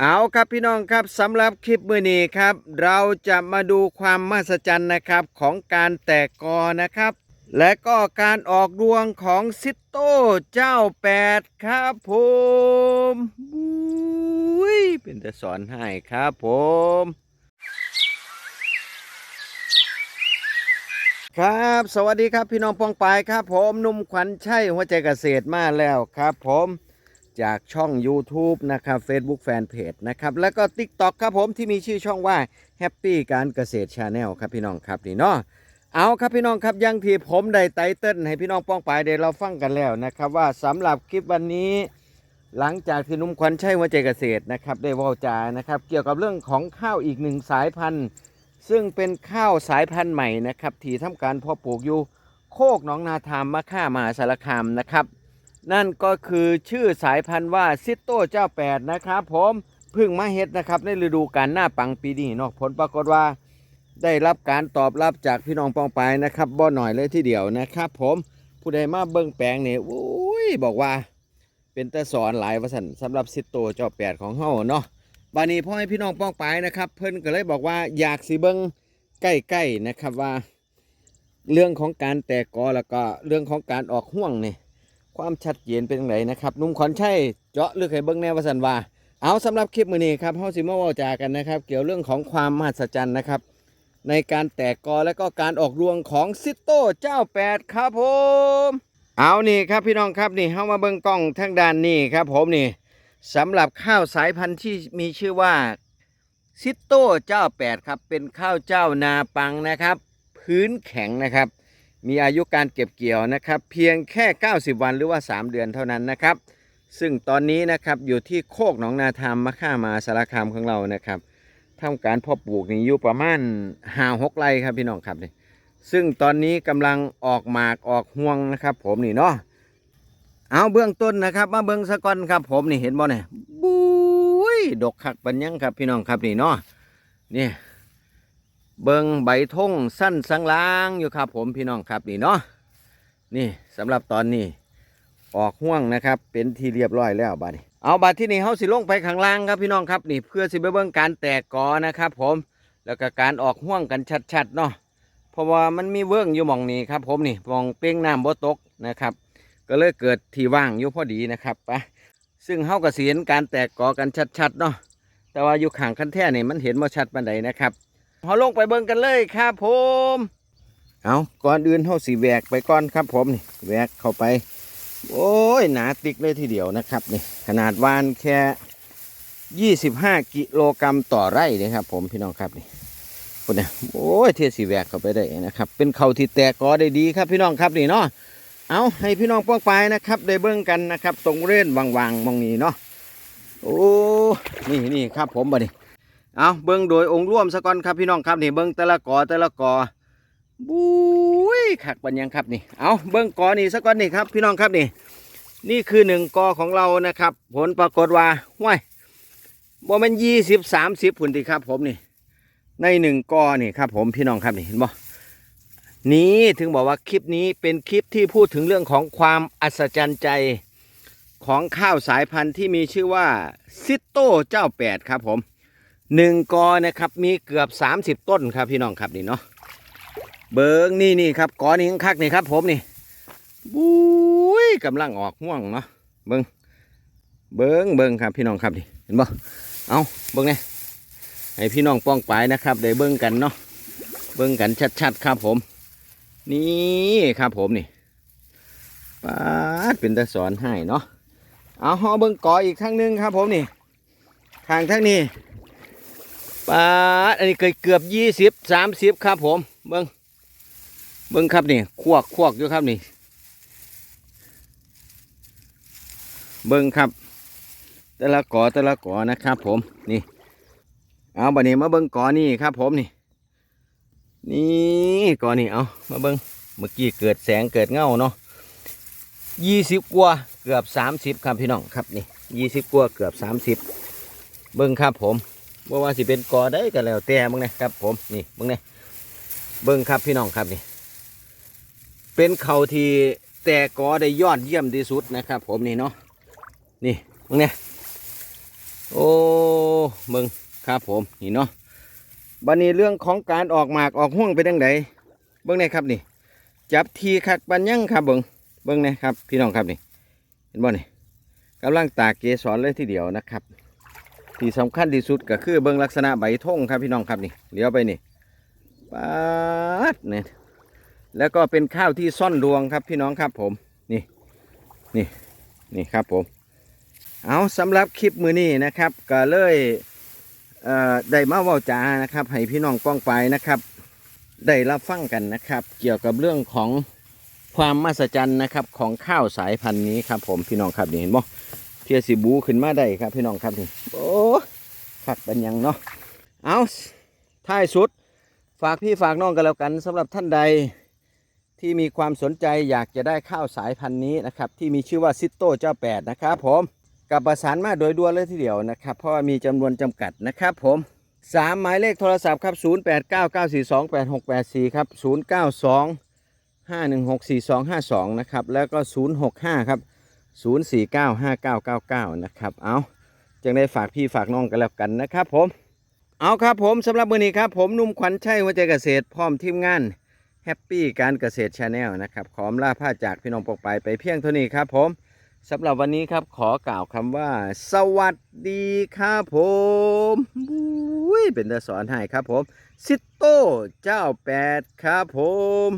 เอาครับพี่น้องครับสำหรับคลิปมือนี้ครับ เราจะมาดูความมหัศจรรย์นะครับของการแตกกอนะครับ และก็การออกดวงของซิตโต้เจ้าแปดครับผมอุ้ยเป็นจะสอนให้ครับผมครับ สวัสดีครับพี่น้องปองปายครับ ผมนุ่มขวัญชัยหัวใจเกษตรมาแล้วครับผม จากช่อง YouTube นะครับ Facebook Fanpage นะครับ แล้วก็ TikTok ครับผมที่มีชื่อช่องว่า Happy การเกษตร Channel ครับพี่น้องครับนี่เนาะเอาครับพี่น้องครับยังที่ผมได้ไตเติ้ลให้พี่น้องป้องปายได้เราฟังกันแล้วนะครับ ว่าสำหรับคลิปวันนี้ หลังจากที่นุ่มขวัญชัยหัวใจเกษตรนะครับได้ว่าจานะครับ เกี่ยวกับเรื่องของข้าวอีกหนึ่งสายพันธุ์ ซึ่งเป็นข้าวสายพันธุ์ใหม่นะครับที่ทำการเพาะปลูกอยู่โคกหนองนาทามมะค่ามหาสารคามนะครับ นั่นก็คือชื่อสายพันธุ์ว่าซิโต้เจ้าแปดนะครับผมเพิ่งมาเฮ็ดนะครับ ในฤดูกาลหน้าปังปีนี้เนาะผลปรากฏว่า ได้รับการตอบรับจากพี่น้องปองไปนะครับบ่หน่อยเลยทีเดียวนะครับ ผมผู้ใดมาเบิ่งแปลงนี่ยอุ้ยบอกว่า เป็นตะสอนหลายวสันสำหรับซิโต้เจ้าแปดของเฮาเนาะบานี้พ่อให้พี่น้องป้องไปนะครับ เพิ่นก็เลยบอกว่าอยากสิเบิ้งใกล้ๆนะครับว่า เรื่องของการแตกกอแล้วก็เรื่องของการออกห่วงเนี่ย ความชัดเจนเป็นไงนะครับนุ่มขอนชัยเจาะลึกให้เบิ้งแน่วสันว่า เอาสำหรับคลิปมือนี้ครับเฮาสิมาว้าจากันนะครับ เกี่ยวเรื่องของความมหัศจรรย์นะครับ ในการแตกกอและก็การออกรวงของซิโต้เจ้าแปดครับผมเอานี่ครับพี่น้องครับนี่เฮามาเบิ่งกล้องทางด้านนี้ครับผมนี่สำหรับข้าวสายพันธุ์ที่มีชื่อว่าซิโต้เจ้าแปดครับเป็นข้าวเจ้านาปังนะครับ พื้นแข็งนะครับ มีอายุการเก็บเกี่ยวนะครับ เพียงแค่ 90 วันหรือว่า 3 เดือนเท่านั้นนะครับ ซึ่งตอนนี้นะครับอยู่ที่โคกหนองนาธามมะค่ามาสารคามของเรานะครับทำการเพาะปลูกนี่อยู่ประมาณห้าหกไร่ครับพี่น้องครับนี่ซึ่งตอนนี้กำลังออกหมากออกห่วงนะครับ ผมนี่เนาะเอาเบื้องต้นนะครับมาเบื้องสะก่อนครับ ผมนี่เห็นบ่เนี่ยบุ้ยดกคักปัญญังครับพี่น้องครับนี่เนาะนี่ เบิ้งใบทงสั้นสังลางอยู่ครับ ผมพี่น้องครับนี่เนาะนี่สำหรับตอนนี้ออกห่วงนะครับ เป็นที่เรียบร้อยแล้วบัดนี้เอาบัดที่นี่เฮาสิลงไปข้างล่างครับพี่น้องครับนี่เพื่อสิไปเบิ่งการแตกกอนะครับ ผมแล้วก็การออกห่วงกันชัดๆเนาะเพราะว่ามันมีเวิ้งอยู่มองนี้ครับ ผมนี่มองเป้งน้ำบ่ตกนะครับ ก็เลยเกิดที่ว่างอยู่พอดีนะครับไปซึ่งเฮาก็สิเห็นการแตกกอกันชัดๆเนาะแต่ว่าอยู่ข้างคันแท่นี่มันเห็นบ่ชัดปานใดนะครับ เฮาลงไปเบิ่งกันเลยครับผมเอาก่อนอื่นเฮาสิแหวกไปก่อนครับผมนี่แหวกเข้าไป โอ้ยหนาติกเลยทีเดียวนะครับนี่ขนาดวานแค่25กิโลกรัมต่อไร่เลยครับ ผมพี่น้องครับนี่คุณเนี่ยโอ้ยเทียสีแหวกเข้าไปได้นะครับ เป็นเขาที่แตกกอได้ดีครับพี่น้องครับนี่เนาะเอาให้พี่น้องป้องไปนะครับได้เบิ่งกันนะครับ ตรงเร่นวางๆมองนี้เนาะโอ้นี่นี่ครับผมบัดนี้ เอาเบิ่งโดยองค์ร่วมซะก่อนครับพี่น้องครับนี่เบิ่งแต่ละกอแต่ละกอบุ้ยขักปัญญังครับนี่เอาเบิ่งกอนี่ซะก่อนนี่ครับพี่น้องครับนี่ นี่คือหนึ่งกอของเรานะครับ ผลปรากฏว่าห้วยบ่มันยี่สิบสามสิบผุนดีครับ ผมนี่ ในหนึ่งกอนี่ครับ ผมพี่น้องครับนี่เห็นบ่นี้ถึงบอกว่าคลิปนี้เป็นคลิปที่พูดถึงเรื่องของความอัศจรรย์ใจของข้าวสายพันธุ์ที่มีชื่อว่าซิโต้เจ้าแปดครับผม หนึ่งกอนะครับมีเกือบ 30 ต้นครับพี่น้องครับนี่เนาะเบิงนี่นี่ครับกอนี่คักนี่ครับ ผมนี่บุ้ยกำลังออกม่วงเนาะเบิงเบิงเบิงครับพี่น้องครับนี่เห็นบ่เอาเบิงเนี่ยให้พี่น้องป้องปายนะครับได้เบิงกันเนาะเบิงกันชัดๆครับผม นี่ครับผมนี่ปาดเป็นตะสอนให้เนาะเอาหอเบิ้งกออีกข้างหนึงครับ ผมนี่ทางทั้งนี้ ปาดอันนี้เกือบเกือบยี่สิบสามสิบครับผม เบิ้งเบิ้งครับนี่ควักควักอยู่ครับนี่ เบิ้งครับ แต่ละกอแต่ละกอนะครับผมนี่ เอาบัดนี้มาเบิ้งกอนี่ครับผมนี่ นี่ก่อนนี่เอามาเบิ้งเมื่อกี้เกิดแสงเกิดเงาเนาะยี่สิบกว่าเกือบสามสิบครับพี่น้องครับนี่ยี่สิบกว่าเกือบสามสิบเบิ้งครับผม ว่าว่าสิเป็นกอได้กันแล้วแต่มึงนะครับผมนี่มึงเนี่ยเบิ้งครับพี่น้องครับนี่ เป็นเขาที่แต่กอได้ยอดเยี่ยมที่สุดนะครับ ผมนี่เนาะนี่มึงเนี่ยโอ้มึงครับผมนี่เนาะบันนี้เรื่องของการออกหมากออกห่วงไปดังไดเบิ้งนี่ครับนี่ จับทีคักปันยังครับเบิ้งเบิ้งนี่ครับ พี่น้องครับนี่ เห็นบ่นี่กำลังตากเกสรเลยทีเดียวนะครับ ที่สำคัญที่สุดก็คือเบิ้งลักษณะใบทงครับพี่น้องครับนี่เลี้ยวไปนี่ปาดเนี่ยแล้วก็เป็นข้าวที่ซ่อนรวงครับพี่น้องครับผมนี่นี่นี่ครับผม เอาสำหรับคลิปมือนี้นะครับ ก็เลยเออได้มาว่าจานะครับให้พี่น้องป้องไปนะครับ ได้รับฟังกันนะครับ เกี่ยวกับเรื่องของความมหัศจรรย์นะครับของข้าวสายพันธุ์นี้ครับผมพี่น้องครับนี่เห็นบ่ เทียสิบูขึ้นมาได้ครับพี่น้องครับนี่โอ้ขัดเป็นยังเนาะเอาท้ายสุด ฝากพี่ฝากน้องกันแล้วกันสำหรับท่านใดที่มีความสนใจอยากจะได้ข้าวสายพันธุ์นี้นะครับ ที่มีชื่อว่าซิโต้เจ้าแปดนะครับผมกับประสานมาโดยด่วนเลยทีเดียวนะครับ เพราะว่ามีจำนวนจำกัดนะครับผมสามหมายเลขโทรศัพท์ครับ 0 8 9 9 4 2 8 6 8 4 ครับ 0 9 2 5 1 6 4 2 5 2 นะครับ แล้วก็ 0 6 5 ครับ 0 4 9 5 9 9 9 นะครับ เอาจึงได้ฝากพี่ฝากน้องกันแล้วกันนะครับผม เอาครับผมสำหรับมือนี้ครับ ผมนุ่มขวัญชัยหัวใจเกษตรพร้อมทีมงานแฮปปี้การเกษตรชาแนลนะครับ ขออำลาผ้าจากพี่น้องปกไปไปเพียงเท่านี้ครับผมสำหรับวันนี้ครับขอกล่าวคำว่า สวัสดีครับผมอุ้ยเป็นตาสอนให้ครับผม ซิตโต้เจ้าแปดครับผม